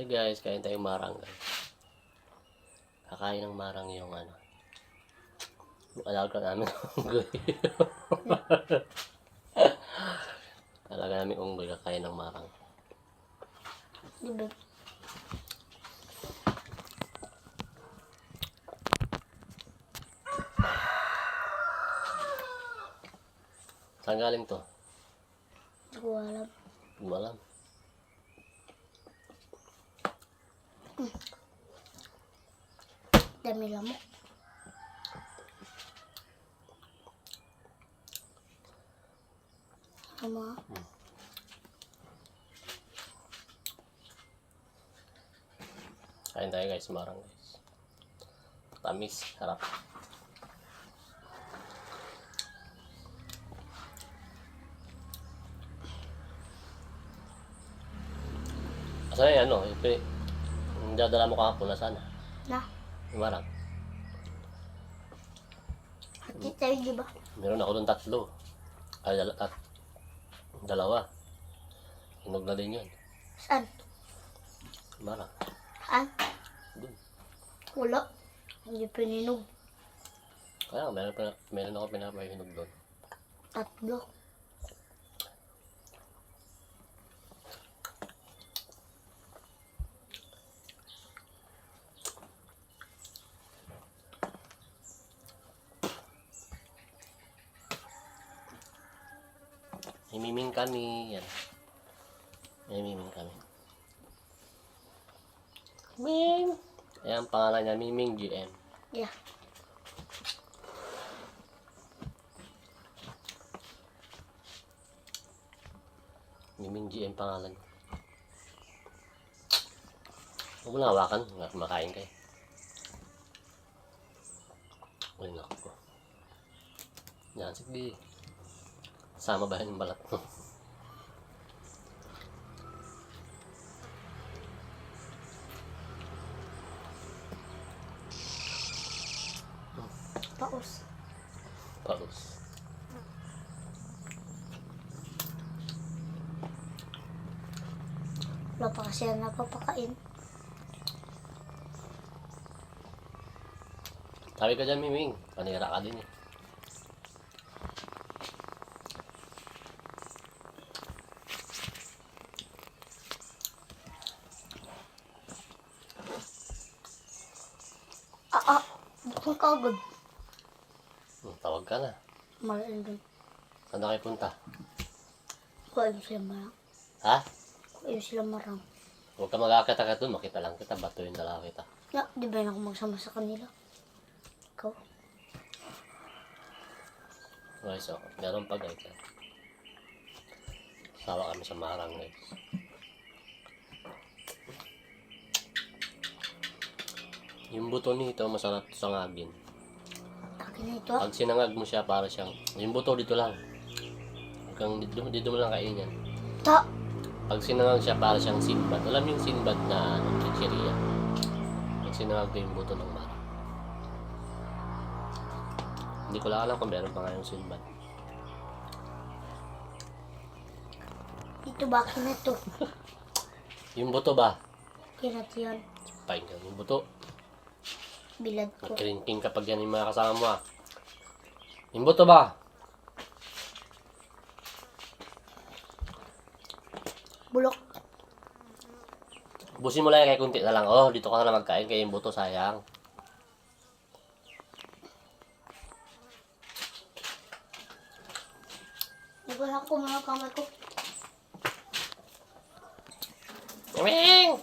Hey guys, kain tayong marang guys. Kakain ng marang yung ano. Yung alaga namin unggoy. alaga namin unggoy kakain ng marang. Di ba? Saan galing to? Hindi ko alam. Hindi mo alam. Dami lamok. Ama, Kain tayo guys, marang guys. Tamis, harap. Asa yung ano, yung, pi- yung dadala mo kahapon, nasaan na? na, Yung marang. hati tayo di ba? Meron ako doon tatlo. Ay, dala, tat, dalawa. Hinog na din yun. Saan? Marang. Saan? Doon. Wala. Hindi pininog. Kaya meron, meron ako pinapahinog doon. Tatlo. Himiming kami. Yan. Himiming kami. Ming! Ayan ang pangalan niya, Miming GM. Yeah. Miming GM pangalan. Huwag mo na hawakan. Kumakain kayo. Uy, naku. Yan, sige. Sama ba yung balat mo? Paus. Paus. Wala pa kasi yan napapakain. Sabi ka dyan, Miming. Panira ka din eh. Ah, Bukong ka agad. Hmm, tawag ka na. Malain doon. Saan na kayo punta? Kuha sila marang. Ha? Kuha sila marang. Huwag ka mag-akit-akit doon. Makita lang kita. Bato yung dala kita. Na, di ba yun ako magsama sa kanila? Ikaw? Okay, so, meron pa guys. ah. Sawa kami sa marang guys. Yung buto nito masarap sa ngagin. Akin na ito. Pag sinangag mo siya para siyang, yung buto dito lang. Huwag kang dito, dito mo lang kainin. Ta. Pag sinangag siya para siyang sinbad. Alam yung sinbad na ano, chicheria. Pag sinangag ko yung buto ng marang. Hindi ko lang alam kung meron pa nga yung sinbad. Ito ba? Akin na ito. Yung buto ba? Kirat yan. Pakinggan yung buto. Bilad ko. Magkirinting kapag yan yung mga kasama mo ah. Yung buto ba? Bulok. Busin mo lang kay kunti na lang. Oh, dito ka na magkain kaya yung buto sayang. Ba ako mga kamay ko? Ming!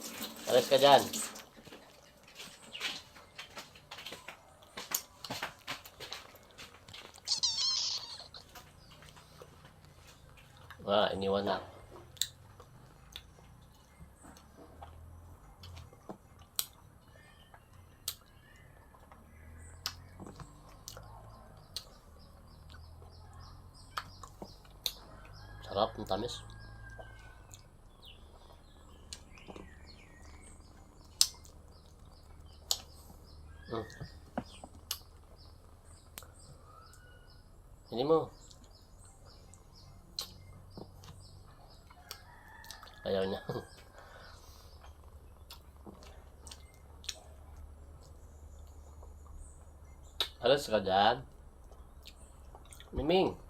Alis ka dyan. Wala, iniwan na. Sarap, ang tamis. Mm. Hindi mo. Ayaw niya. Alas ka dyan? Miming.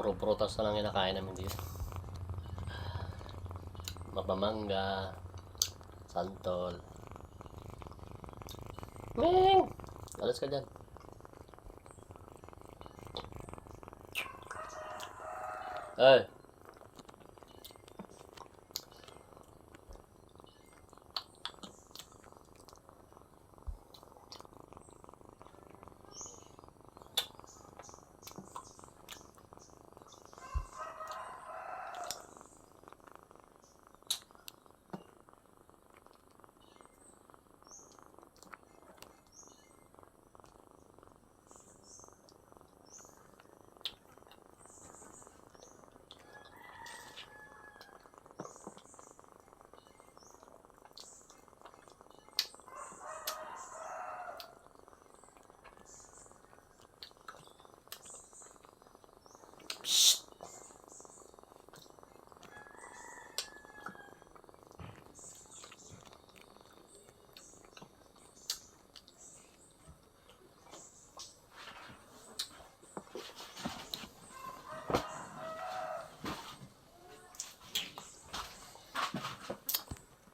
Puro prutas na lang kinakain namin dito. Mapamangga, santol. Ming! Alas ka dyan. Ay! Shh.